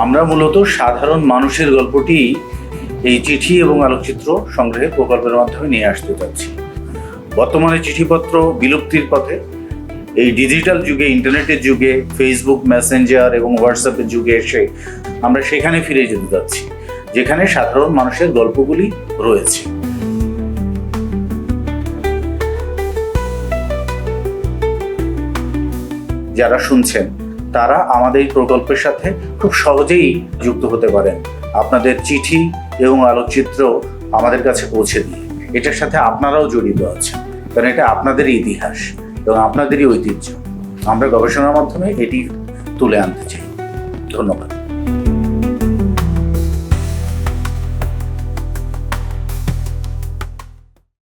আমরা মূলত সাধারণ মানুষের গল্পটি এই চিঠি এবং আলোকচিত্র সংগ্রহে প্রকল্পের মাধ্যমে নিয়ে আসতে চাচ্ছি বর্তমানে চিঠিপত্র বিলুপ্তির পথে। এই ডিজিটাল যুগে, ইন্টারনেটের যুগে, ফেসবুক, মেসেঞ্জার এবং হোয়াটসঅ্যাপের যুগে এসে আমরা সেখানে ফিরে যেতে যাচ্ছি, যেখানে সাধারণ মানুষের গল্পগুলি রয়েছে। যারা শুনছেন তারা আমাদের এই প্রকল্পের সাথে খুব সহজেই যুক্ত হতে পারেন। আপনাদের চিঠি এবং আলোকচিত্র আমাদের কাছে পৌঁছে দিয়ে এটার সাথে আপনারাও জড়িত আছেন, কারণ এটা আপনাদেরই ইতিহাস এবং আপনাদেরই ঐতিহ্য। আমরা গবেষণার মাধ্যমে এটি তুলে আনতে চাই। ধন্যবাদ।